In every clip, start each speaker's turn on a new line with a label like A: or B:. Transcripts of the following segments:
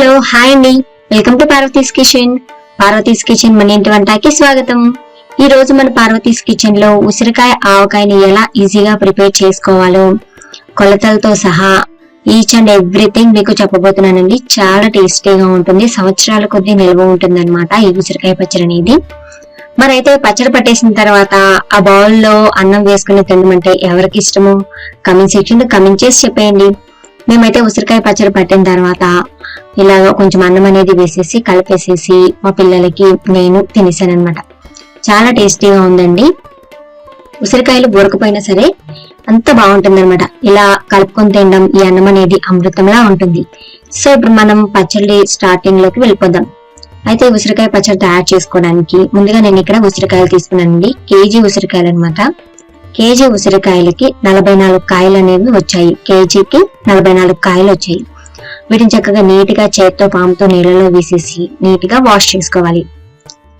A: Hello hi అండి. Welcome to Parvati's kitchen. Parvati's kitchen మన ఇంటి వంటకి స్వాగతం. ఈ రోజు మన పార్వతీస్ కిచెన్లో ఉసిరికాయ ఆవకాయని ఎలా ఈజీగా ప్రిపేర్ చేసుకోవాలో కొలతలతో సహా ఈచ్ అండ్ ఎవ్రీథింగ్ మీకు చెప్పబోతున్నానండి. చాలా టేస్టీగా ఉంటుంది. సంవత్సరాల కొద్దీ నిల్వ ఉంటుంది ఈ ఉసిరికాయ పచ్చడి అనేది. మరైతే పచ్చడి పట్టేసిన తర్వాత ఆ బౌల్లో అన్నం వేసుకుని తినమంటే ఎవరికి ఇష్టమో కమెంట్ సెక్షన్లో కమెంట్ చేసి చెప్పేయండి. మేమైతే ఉసిరికాయ పచ్చడి పట్టిన తర్వాత ఇలా కొంచెం అన్నం అనేది వేసేసి కలిపేసేసి మా పిల్లలకి నేను తినేసాను అనమాట చాలా టేస్టీగా ఉందండి. ఉసిరికాయలు బొరకపోయినా సరే అంత బాగుంటుంది అనమాట ఇలా కలుపుకొని తినడం ఈ అన్నం అనేది అమృతంలా ఉంటుంది. సో ఇప్పుడు మనం పచ్చడి స్టార్టింగ్లోకి వెళ్ళిపోదాం. అయితే ఉసిరికాయ పచ్చడి తయారు చేసుకోవడానికి ముందుగా నేను ఇక్కడ ఉసిరికాయలు తీసుకున్నానండి. కేజీ ఉసిరికాయలు అనమాట కేజీ ఉసిరికాయలకి నలభై నాలుగు కాయలు అనేవి వచ్చాయి. కేజీకి నలభై నాలుగు కాయలు వచ్చాయి. వీటిని చక్కగా నీట్గా చేత్తో పాముతో నీళ్ళలో వేసేసి నీట్గా వాష్ చేసుకోవాలి.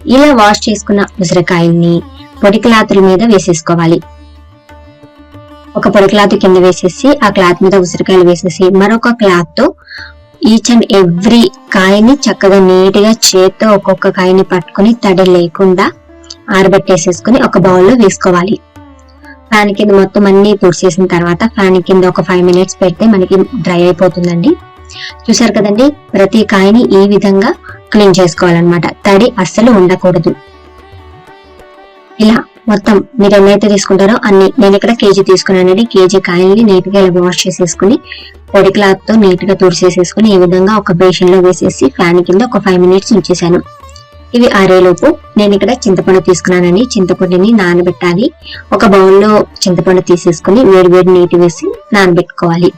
A: ఇలా వాష్ చేసుకున్న ఉసిరికాయల్ని పొడి క్లాతుల మీద వేసేసుకోవాలి. ఒక పొడి క్లాత్ కింద వేసేసి ఆ క్లాత్ మీద ఉసిరికాయలు వేసేసి మరొక క్లాత్తో ఈచ్ అండ్ ఎవ్రీ కాయని చక్కగా నీట్గా చేత్తో ఒక్కొక్క కాయని పట్టుకుని తడి లేకుండా ఆరబెట్టేసేసుకుని ఒక బౌల్లో వేసుకోవాలి. ఫ్యాన్ కింద మొత్తం అన్ని తుడిచేసిన తర్వాత ఫ్యాన్ కింద ఒక ఫైవ్ మినిట్స్ పెడితే మనకి డ్రై అయిపోతుందండి. చూసారు కదండి? ప్రతి కాయని ఈ విధంగా క్లీన్ చేసుకోవాలన్నమాట. తడి అస్సలు ఉండకూడదు. ఇలా మొత్తం మీరు ఎన్నైతే తీసుకుంటారో అన్ని నేను ఇక్కడ కేజీ తీసుకున్నానండి. కేజీ కాయల్ని నీట్గా ఇలా వాష్ చేసేసుకుని పొడి క్లాత్తో నీట్గా తుడిచేసేసుకుని ఈ విధంగా ఒక బేషన్లో వేసేసి ఫ్యాన్ కింద ఒక ఫైవ్ మినిట్స్ ఉంచేసాను ఇవి ఆరేలోపు నేను ఇక్కడ చింతపండు తీసుకున్నానండి చింతపండుని నానబెట్టాలి. ఒక బౌల్లో చింతపండు తీసేసుకుని వేడి వేడి నీటి వేసి నానబెట్టుకోవాలి.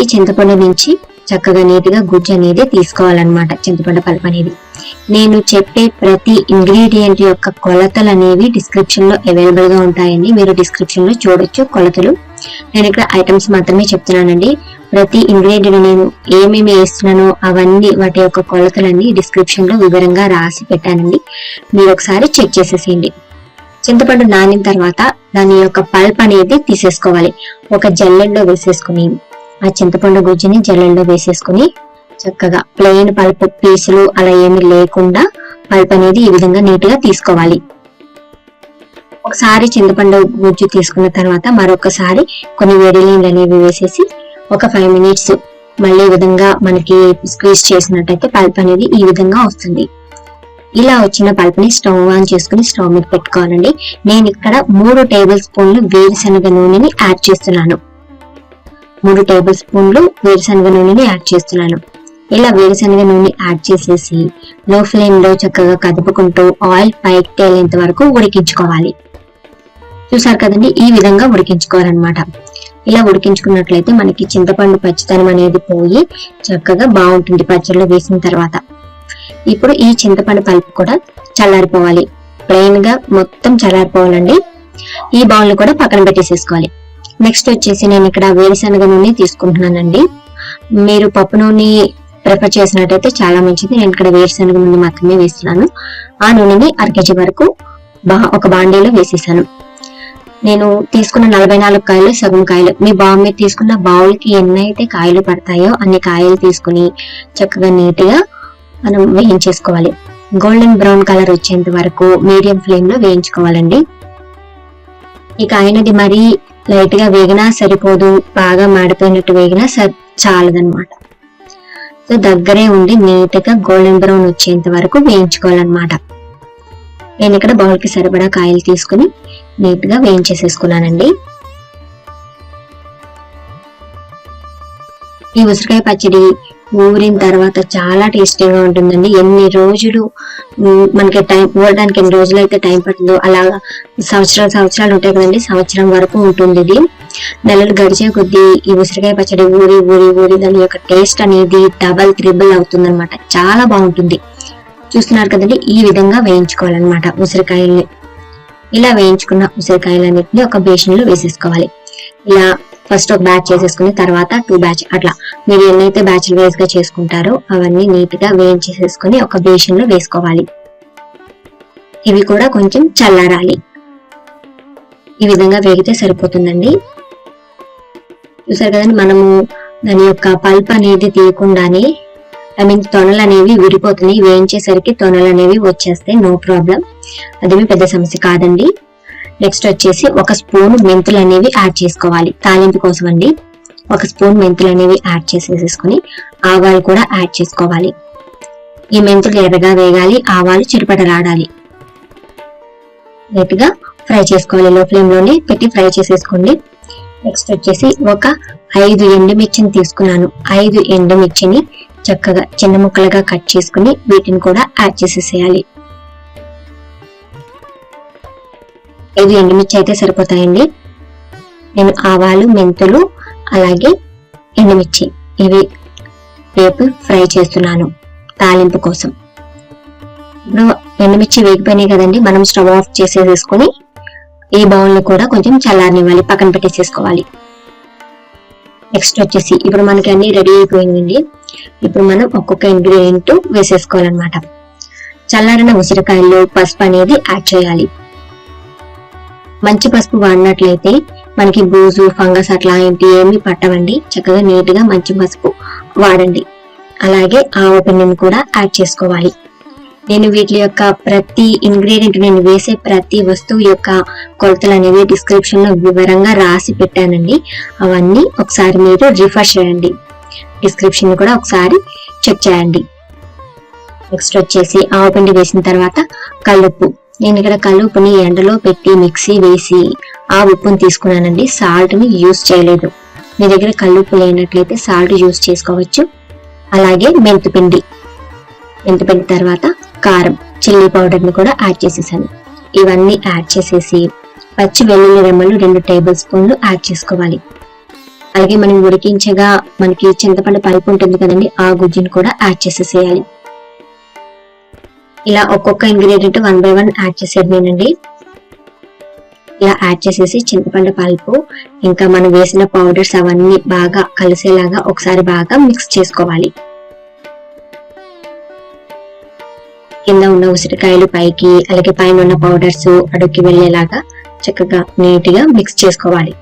A: ఈ చింతపండు నుంచి చక్కగా నీట్గా గుజ్జు అనేది తీసుకోవాలన్నమాట చింతపండు పలుపు అనేది. నేను చెప్పే ప్రతి ఇంగ్రీడియంట్ యొక్క కొలతలు అనేవి డిస్క్రిప్షన్లో అవైలబుల్గా ఉంటాయని ఉంటాయండి మీరు డిస్క్రిప్షన్లో చూడొచ్చు. కొలతలు నేను ఇక్కడ ఐటమ్స్ మాత్రమే చెప్తున్నానండి. ప్రతి ఇంగ్రీడియంట్ నేను ఏమేమి వేస్తున్నానో అవన్నీ వాటి యొక్క కొలతలన్నీ డిస్క్రిప్షన్లో వివరంగా రాసి పెట్టానండి. మీరు ఒకసారి చెక్ చేసేసేయండి. చింతపండు నానిన తర్వాత దాని యొక్క పల్ప్ అనేది తీసేసుకోవాలి. ఒక జల్లెల్లో వేసేసుకుని ఆ చింతపండు గుజ్జుని జల్లెల్లో వేసేసుకుని చక్కగా ప్లెయిన్ పల్ప్ పీసులు అలా ఏమి లేకుండా పల్ప్ అనేది ఈ విధంగా నీట్గా తీసుకోవాలి. ఒకసారి చింతపండు గుజ్జు తీసుకున్న తర్వాత మరొకసారి కొన్ని వేడి నీళ్ళు అనేవి వేసేసి ఒక ఫైవ్ మినిట్స్ మళ్ళీ ఈ విధంగా మనకి స్క్వీజ్ చేసినట్టయితే పల్ప్ అనేది ఈ విధంగా వస్తుంది. ఇలా వచ్చిన పల్ప్ని స్టవ్ ఆన్ చేసుకుని స్టవ్ మీద పెట్టుకోవాలండి. నేను ఇక్కడ మూడు టేబుల్ స్పూన్లు వేరుశనగ నూనెని యాడ్ చేస్తున్నాను. మూడు టేబుల్ స్పూన్లు వేరుశనగ నూనెని యాడ్ చేస్తున్నాను. ఇలా వేరుశనగ నూనె యాడ్ చేసేసి లో ఫ్లేమ్లో చక్కగా కదుపుకుంటూ ఆయిల్ పైకి తేలేంత వరకు ఉడికించుకోవాలి. చూసారు కదండి ఈ విధంగా ఉడికించుకోవాలన్నమాట. ఇలా ఉడికించుకున్నట్లయితే మనకి చింతపండు పచ్చితనం అనేది పోయి చక్కగా బాగుంటుంది పచ్చళ్ళు వేసిన తర్వాత. ఇప్పుడు ఈ చింతపండు పలుపు కూడా చల్లారిపోవాలి. ప్లెయిన్గా మొత్తం చల్లారిపోవాలండి. ఈ బౌల్ కూడా పక్కన పెట్టేసేసుకోవాలి. నెక్స్ట్ వచ్చేసి నేను ఇక్కడ వేరుశనగ నూనె తీసుకుంటున్నానండి. మీరు పప్పు నూనె ప్రిఫర్ చేసినట్టయితే చాలా మంచిది. నేను ఇక్కడ వేరుశనగ నూనె మాత్రమే వేస్తున్నాను. ఆ నూనెని అర కేజీ వరకు బా ఒక బాండీలో వేసేసాను. నేను తీసుకున్న నలభై నాలుగు కాయలు సగం కాయలు. మీ బావు మీద తీసుకున్న బావులకి ఎన్నైతే ఎన్ని అయితే కాయలు పడతాయో అన్ని కాయలు తీసుకుని చక్కగా నీట్గా మనం వేయించేసుకోవాలి. గోల్డెన్ బ్రౌన్ కలర్ వచ్చేంత వరకు మీడియం ఫ్లేమ్లో వేయించుకోవాలండి. ఈ కాయనది మరీ లైట్గా వేగినా సరిపోదు బాగా మాడిపోయినట్టు వేగినా సరి చాలదనమాట సో దగ్గరే ఉండి నీట్గా గోల్డెన్ బ్రౌన్ వచ్చేంత వరకు వేయించుకోవాలన్నమాట. నేను ఇక్కడ బౌల్కి సరిపడా కాయలు తీసుకుని నీట్గా వేయించేసేసుకున్నానండి. ఈ ఉసిరికాయ పచ్చడి ఊరిన తర్వాత చాలా టేస్టీగా ఉంటుందండి. ఎన్ని రోజులు మనకి టైం ఊరడానికి ఎన్ని రోజులు అయితే టైం పడుతుందో అలా సంవత్సరాలు సంవత్సరాలు ఉంటాయి కదండి. సంవత్సరం వరకు ఉంటుంది ఇది. నెలలు గడిచే కొద్దీ ఈ ఉసిరికాయ పచ్చడి ఊరి ఊరి ఊరి దాని యొక్క టేస్ట్ అనేది డబల్ త్రిబుల్ అవుతుంది చాలా బాగుంటుంది. చూస్తున్నారు కదండి ఈ విధంగా వేయించుకోవాలన్నమాట ఉసిరికాయల్ని. ఇలా వేయించుకున్న ఉసిరికాయలన్నింటినీ ఒక బేషన్లో వేసేసుకోవాలి. ఇలా ఫస్ట్ ఒక బ్యాచ్ చేసేసుకుని తర్వాత టూ బ్యాచ్ అట్లా. మీరు ఎన్నైతే బ్యాచ్లు వైజ్గా చేసుకుంటారో అవన్నీ నీట్గా వేయించేసేసుకుని ఒక బేషన్లో వేసుకోవాలి. ఇవి కూడా కొంచెం చల్లారాలి. ఈ విధంగా వేగితే సరిపోతుందండి. చూసారు కదండి మనము దాని యొక్క పల్ప్ అనేది తీయకుండానే ఐ మీన్ తొనలు అనేవి విడిపోతున్నాయి. వేయించేసరికి తొనలు అనేవి వచ్చేస్తాయి. నో ప్రాబ్లం అదేమి పెద్ద సమస్య కాదండి. నెక్స్ట్ వచ్చేసి ఒక స్పూన్ మెంతులు అనేవి యాడ్ చేసుకోవాలి. తాలింపు కోసం అండి. ఒక స్పూన్ మెంతులు అనేవి యాడ్ చేసేసేసుకుని ఆవాలు కూడా యాడ్ చేసుకోవాలి. ఈ మెంతులు ఎర్రగా వేగాలి. ఆవాలు చిరుపటలాడాలి నీట్గా ఫ్రై చేసుకోవాలి. లో ఫ్లేమ్లోనే పెట్టి ఫ్రై చేసేసుకోండి. నెక్స్ట్ వచ్చేసి ఒక ఐదు ఎండుమిర్చిని తీసుకున్నాను. ఐదు ఎండుమిర్చిని చక్కగా చిన్న ముక్కలుగా కట్ చేసుకుని వీటిని కూడా యాడ్ చేసేసేయాలి. ఐదు ఎండుమిర్చి అయితే సరిపోతాయండి. నేను ఆవాలు మెంతులు అలాగే ఎండుమిర్చి ఇవి రేపు ఫ్రై చేస్తున్నాను తాలింపు కోసం. ఇప్పుడు ఎండుమిర్చి వేగిపోయినాయి కదండి మనం స్టవ్ ఆఫ్ చేసేసుకొని ఈ బౌల్ని కూడా కొంచెం చల్లారనివ్వాలి పక్కన పెట్టేసేసుకోవాలి. నెక్స్ట్ వచ్చేసి ఇప్పుడు మనకి అన్ని రెడీ అయిపోయిందండి. ఇప్పుడు మనం ఒక్కొక్క ఇంగ్రీడియంట్ వేసేసుకోవాలన్నమాట. చల్లారిన ఉసిరికాయల్లో పసుపు అనేది యాడ్ చేయాలి. మంచి పసుపు వాడినట్లయితే మనకి బూజు ఫంగస్ అట్లా ఏంటి ఏమి పట్టవండి. చక్కగా నీట్గా మంచి పసుపు వాడండి. అలాగే ఆవ పిండిని కూడా యాడ్ చేసుకోవాలి. నేను వీటి యొక్క ప్రతి ఇంగ్రీడియంట్ నేను వేసే ప్రతి వస్తువు యొక్క కొలతలు అనేవి డిస్క్రిప్షన్లో వివరంగా రాసి పెట్టానండి. అవన్నీ ఒకసారి మీరు రిఫర్ చేయండి. డిస్క్రిప్షన్ కూడా ఒకసారి చెక్ చేయండి. నెక్స్ట్ వచ్చేసి ఆవు పిండి వేసిన తర్వాత కల్లుప్పు. నేను ఇక్కడ కల్లుప్పుని ఎండలో పెట్టి మిక్సీ వేసి ఆ ఉప్పుని తీసుకున్నానండి. సాల్ట్ని యూస్ చేయలేదు. మీ దగ్గర కల్లుప్పు లేనట్లయితే సాల్ట్ యూస్ చేసుకోవచ్చు. అలాగే మెంతిపిండి. మెంతిపిండి తర్వాత కారం చిల్లీ పౌడర్ని కూడా యాడ్ చేసేసాను. ఇవన్నీ యాడ్ చేసేసి పచ్చి వెల్లుల్లి రెమ్మలు రెండు టేబుల్ స్పూన్లు యాడ్ చేసుకోవాలి. అలాగే మనం ఉడికించగా మనకి చింతపండు పలుపు ఉంటుంది కదండి ఆ గుజ్జుని కూడా యాడ్ చేసేసేయాలి. ఇలా ఒక్కొక్క ingredient one by one add చేసేదేనండి ఇలా యాడ్ చేసేసి చింతపండు పల్పు ఇంకా మనం వేసిన పౌడర్స్ అవన్నీ బాగా కలిసేలాగా ఒకసారి బాగా మిక్స్ చేసుకోవాలి. కింద ఉన్న ఉసిరికాయలు పైకి అలాగే పైన ఉన్న పౌడర్స్ అడుక్కి వెళ్ళేలాగా చక్కగా నీట్గా మిక్స్ చేసుకోవాలి.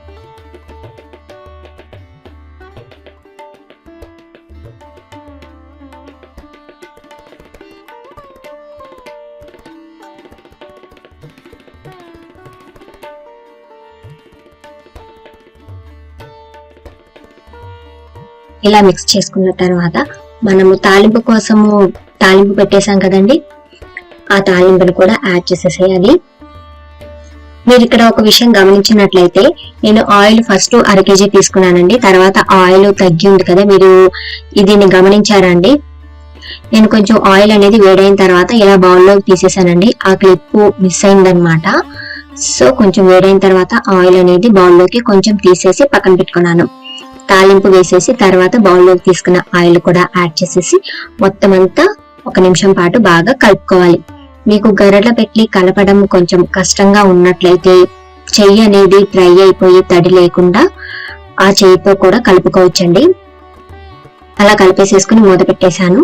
A: ఇలా మిక్స్ చేసుకున్న తర్వాత మనము తాలింపు కోసము తాలింపు పెట్టేశాం కదండి? ఆ తాలింపుని కూడా యాడ్ చేసేసేయాలి మీరు ఇక్కడ ఒక విషయం గమనించినట్లయితే నేను ఆయిల్ ఫస్ట్ అర కేజీ తీసుకున్నానండి. తర్వాత ఆయిల్ తగ్గి ఉంది కదా మీరు దీన్ని గమనించారండి నేను కొంచెం ఆయిల్ అనేది వేడైన తర్వాత ఇలా బౌల్లో తీసేసానండి. ఆ క్లిప్ మిస్ అయిందనమాట సో కొంచెం వేడైన తర్వాత ఆయిల్ అనేది బౌల్లోకి కొంచెం తీసేసి పక్కన పెట్టుకున్నాను. తాలింపు వేసేసి తర్వాత బౌల్లోకి తీసుకున్న ఆయిల్ కూడా యాడ్ చేసేసి మొత్తం అంతా ఒక నిమిషం పాటు బాగా కలుపుకోవాలి. మీకు గరడ పెట్టి కలపడం కొంచెం కష్టంగా ఉన్నట్లయితే చెయ్యి అనేది డ్రై అయిపోయి తడి లేకుండా ఆ చేయితో కూడా కలుపుకోవచ్చండి. అలా కలిపేసేసుకుని మూత పెట్టేశాను.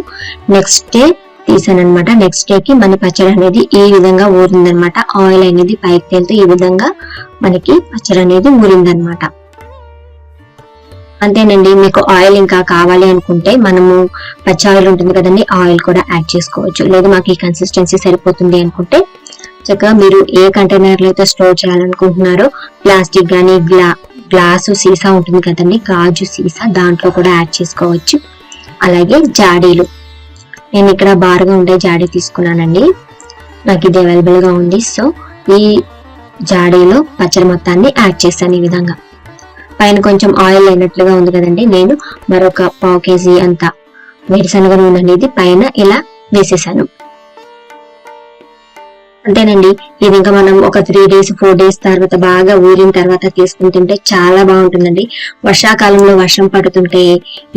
A: నెక్స్ట్ డే తీసాను అనమాట నెక్స్ట్ డేకి మన పచ్చడి అనేది ఈ విధంగా ఊరిందనమాట ఆయిల్ అనేది పైకి తేలితే ఈ విధంగా మనకి పచ్చడి అనేది ఊరిందనమాట అంతేనండి మీకు ఆయిల్ ఇంకా కావాలి అనుకుంటే మనము పచ్చి ఆయిల్ ఉంటుంది కదండి ఆయిల్ కూడా యాడ్ చేసుకోవచ్చు. లేదు మాకు ఈ కన్సిస్టెన్సీ సరిపోతుంది అనుకుంటే చక్కగా మీరు ఏ కంటైనర్లో అయితే స్టోర్ చేయాలనుకుంటున్నారో ప్లాస్టిక్ కానీ గ్లా గ్లాసు సీసా ఉంటుంది కదండి గాజు సీసా దాంట్లో కూడా యాడ్ చేసుకోవచ్చు. అలాగే జాడీలు. నేను ఇక్కడ బారుగా ఉండే జాడీ తీసుకున్నానండి. నాకు ఇది అవైలబుల్గా ఉంది. సో ఈ జాడీలో పచ్చడి మొత్తాన్ని యాడ్ చేశాను ఈ విధంగా. పైన కొంచెం ఆయిల్ అయినట్లుగా ఉంది కదండి. నేను మరొక పావు కేజీ అంత వేరుశనగ నూనె అనేది పైన ఇలా వేసేసాను. అంతేనండి. ఇది ఇంకా మనం ఒక త్రీ డేస్ ఫోర్ డేస్ తర్వాత బాగా ఊరిన తర్వాత తీసుకుంటుంటే చాలా బాగుంటుందండి. వర్షాకాలంలో వర్షం పడుతుంటే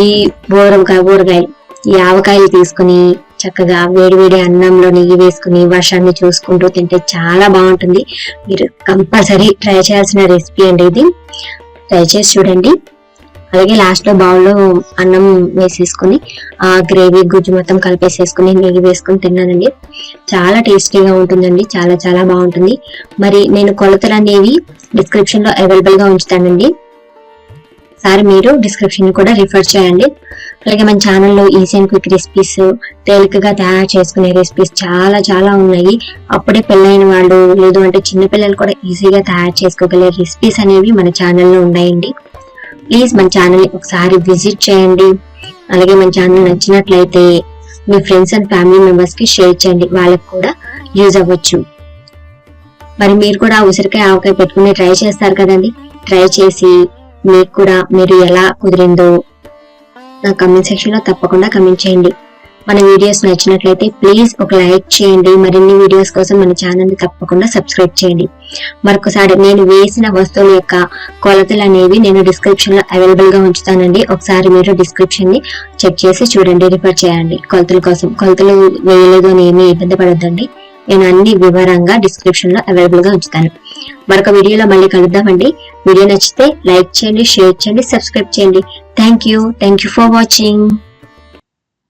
A: ఈ బోరకాయ ఊరగాయలు ఈ ఆవకాయలు తీసుకుని చక్కగా వేడి వేడి అన్నంలో నెయ్యి వేసుకుని వర్షాన్ని చూసుకుంటూ తింటే చాలా బాగుంటుంది. మీరు కంపల్సరీ ట్రై చేయాల్సిన రెసిపీ అండి ఇది. ట్రై చేసి చూడండి. అలాగే లాస్ట్లో బౌల్లో అన్నం వేసేసుకుని ఆ గ్రేవీ గుజ్జు మొత్తం కలిపేసేసుకుని నెయ్యి వేసుకుని తిన్నానండి. చాలా టేస్టీగా ఉంటుందండి. చాలా చాలా బాగుంటుంది. మరి నేను కొలతలు అనేవి డిస్క్రిప్షన్లో అవైలబుల్గా అవైలబుల్గా ఉంచుతానండి. ఒకసారి మీరు డిస్క్రిప్షన్ కూడా రిఫర్ చేయండి. అలాగే మన ఛానల్లో ఈజీ అండ్ క్విక్ రెసిపీస్ తేలికగా తయారు చేసుకునే రెసిపీస్ చాలా చాలా ఉన్నాయి. అప్పుడే పెళ్ళైన వాళ్ళు లేదు అంటే చిన్నపిల్లలు కూడా ఈజీగా తయారు చేసుకోగలిగే రెసిపీస్ అనేవి మన ఛానల్లో ఉన్నాయండి. ప్లీజ్ మన ఛానల్ని ఒకసారి విజిట్ చేయండి. అలాగే మన ఛానల్ నచ్చినట్లయితే మీ ఫ్రెండ్స్ అండ్ ఫ్యామిలీ మెంబర్స్కి షేర్ చేయండి. వాళ్ళకి కూడా యూజ్ అవ్వచ్చు. మరి మీరు కూడా ఉసిరికాయ ఆవకాయ పెట్టుకుని ట్రై చేస్తారు కదండి. ట్రై చేసి మీకు కూడా మీరు ఎలా కుదిరిందో నా కమెంట్ సెక్షన్లో తప్పకుండా కమెంట్ చేయండి. మన వీడియోస్ నచ్చినట్లయితే ప్లీజ్ ఒక లైక్ చేయండి. మరిన్ని వీడియోస్ కోసం మన ఛానల్ని తప్పకుండా సబ్స్క్రైబ్ చేయండి. మరొకసారి నేను వేసిన వస్తువుల యొక్క కొలతలు అనేవి నేను డిస్క్రిప్షన్లో అవైలబుల్గా ఉంచుతానండి. ఒకసారి మీరు డిస్క్రిప్షన్ని చెక్ చేసి చూడండి రిఫర్ చేయండి. కొలతల కోసం కొలతలు వేయలేదు అని ఏమీ ఇబ్బంది పడొద్దండి. నేను అన్ని వివరంగా డిస్క్రిప్షన్లో అవైలబుల్గా ఉంచుతాను. మరొక వీడియోలో మళ్ళీ కలుద్దామండి. వీడియో నచ్చితే లైక్ చేయండి షేర్ చేయండి సబ్స్క్రైబ్ చేయండి. Thank you thank you for watching